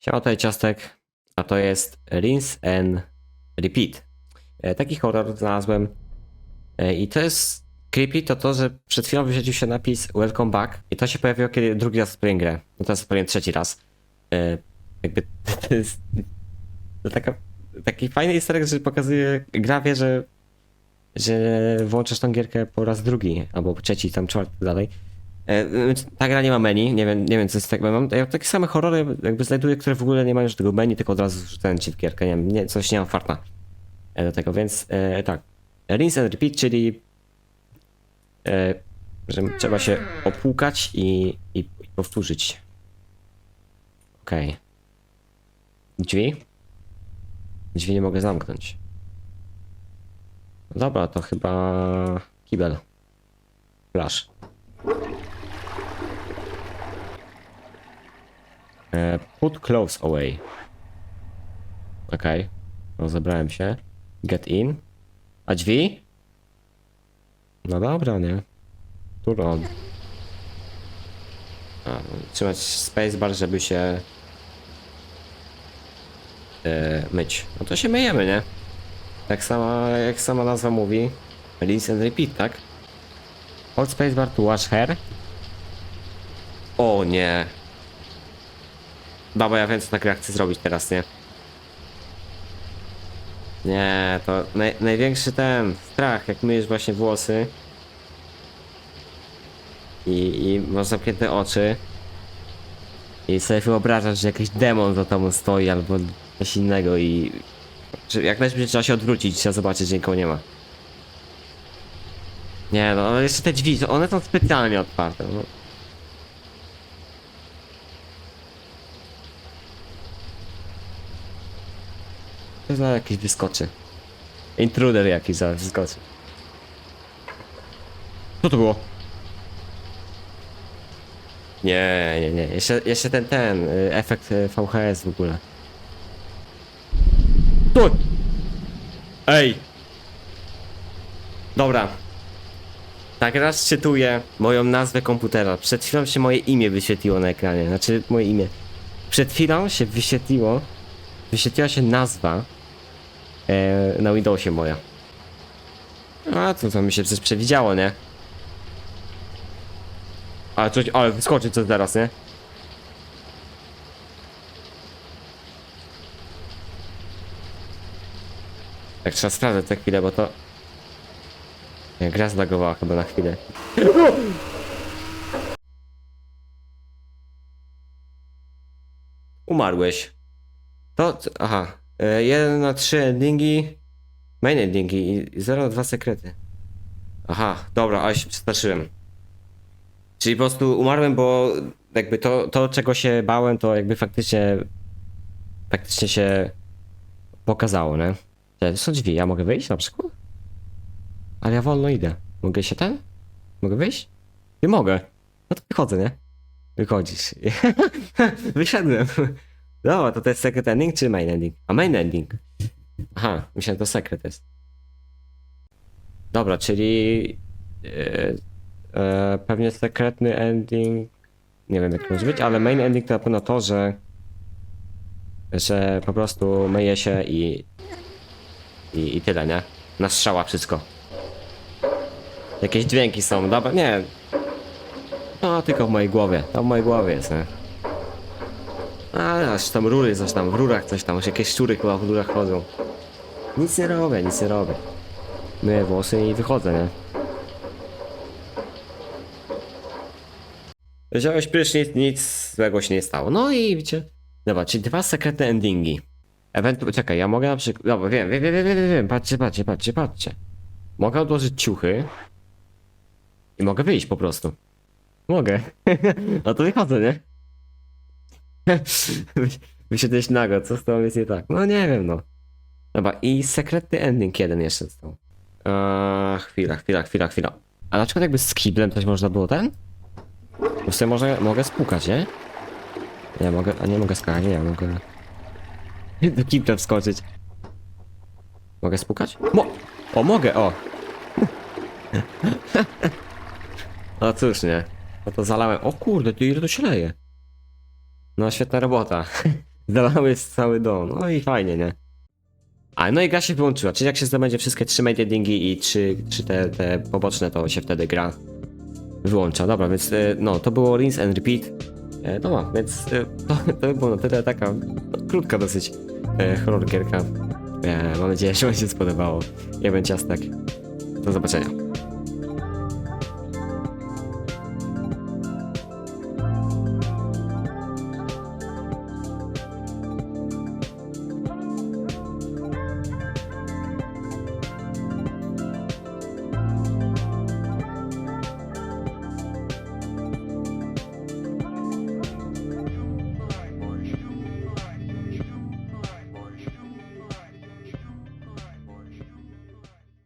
Siema, tutaj Ciastek, a to jest Rinse and Repeat. E, Taki horror znalazłem E, i to jest creepy, to to, że przed chwilą wyświetlił się napis Welcome Back i to się pojawiło, kiedy drugi raz odpaliłem grę. No teraz odpaliłem trzeci raz. E, Jakby to jest taka, taki fajny easter egg, że pokazuje, gra wie, że że włączasz tą gierkę po raz drugi, albo trzeci, tam czwarty dalej. E, Ta gra nie ma menu, nie wiem, nie wiem co jest tak, mam, ja takie same horrory jakby znajduję, które w ogóle nie mają tego menu, tylko od razu wrzucają ci w gierkę, nie wiem, nie, coś nie mam e, do tego, więc e, tak. Rinse and repeat, czyli e, że trzeba się opłukać i, i, i powtórzyć. Okej. Drzwi? Drzwi nie mogę zamknąć. Dobra, to chyba kibel. Flash. Put clothes away. Okej. Rozebrałem się. Get in. A drzwi? No dobra, nie. Tu on. A, no, trzymać spacebar, żeby się e, myć. No to się myjemy, nie? Tak sama, jak sama nazwa mówi. Rinse and repeat, tak? Hold spacebar to wash hair. O nie. Baba, ja wiem co ta gra chce zrobić teraz, nie? Nie, to naj, największy ten strach, jak myjesz właśnie włosy i, i masz zamknięte oczy i sobie wyobrażasz, że jakiś demon za tobą stoi albo coś innego i że jak najszybciej trzeba się odwrócić trzeba zobaczyć, że nikogo nie ma. Nie no, ale jeszcze te drzwi, one są specjalnie otwarte. No. Za jakiś wyskoczy. Intruder jakiś za wyskoczy. Co to było? Nie, nie, nie. Jeszcze, jeszcze ten, ten, y, efekt y, VHS w ogóle. Tu! Ej! Dobra. Tak raz czytuję moją nazwę komputera. Przed chwilą się moje imię wyświetliło na ekranie. Znaczy moje imię. Przed chwilą się wyświetliło. Wyświetliła się nazwa e, na Windowsie moja. A to, to mi się przecież przewidziało, nie? Ale coś, ale wyskoczy co teraz, nie? Tak trzeba sprawdzać za chwilę, bo to... Nie, gra zlagowała chyba na chwilę. Umarłeś. To... Aha. 1 na 3 endingi. Main endingi i 0 na 2 sekrety. Aha, dobra, ale się przestraszyłem. Czyli po prostu umarłem, bo jakby to, to czego się bałem, to jakby faktycznie faktycznie się pokazało, nie? To są drzwi, ja mogę wyjść na przykład? Ale ja wolno idę. Mogę się ten? Mogę wyjść? Nie mogę. No to wychodzę, nie? Wychodzisz. Wyszedłem. Dobra, to to jest secret ending czy main ending? A main ending. Aha, myślałem, to sekret jest. Dobra, czyli... e, e, pewnie sekretny ending... Nie wiem jak to może być, ale main ending to na pewno to, że... Że po prostu myje się i... I, i tyle, nie? Na strzała wszystko. Jakieś dźwięki są, dobra, nie. No, tylko w mojej głowie. To w mojej głowie jest, nie? Aż tam rury, coś tam, w rurach coś tam, jakieś szczury chyba w rurach chodzą. Nic nie robię, nic nie robię. Myję włosy i wychodzę, nie? Wziąłeś prysznic, nic złego się nie stało. No i widzicie. Dobra, czyli dwa sekretne endingi. Ewentualnie, czekaj, ja mogę na przykład, dobra, wiem, wiem, wiem, wiem, wiem, wiem, patrzcie, patrzcie, patrzcie, patrzcie. Mogę odłożyć ciuchy i mogę wyjść po prostu. Mogę. no to wychodzę, nie? Wysiadłeś nago, co z tobą jest nie tak? No nie wiem, no. Dobra, i sekretny ending jeden jeszcze został. Eee, chwila, chwila, chwila, chwila. A na przykład jakby z kiblem coś można było ten? Bo sobie może, mogę spukać, nie? Ja mogę, a nie mogę skakać, nie, ja mogę... Do kibla wskoczyć. Mogę spukać? Mo o, mogę, o! No cóż, nie. No to zalałem. O kurde, tu ile to się leje. No świetna robota. Zalały cały dom. No i fajnie, nie? A no i gra się wyłączyła, czyli jak się zdobędzie wszystkie trzy endingi i trzy, trzy te, te poboczne, to się wtedy gra wyłącza. Dobra, więc e, no, to było rinse and repeat. E, No więc e, to, to by było na tyle taka no, krótka dosyć horror gierka. Mam nadzieję, że wam się spodobało. Ja bym ciastek. Do zobaczenia.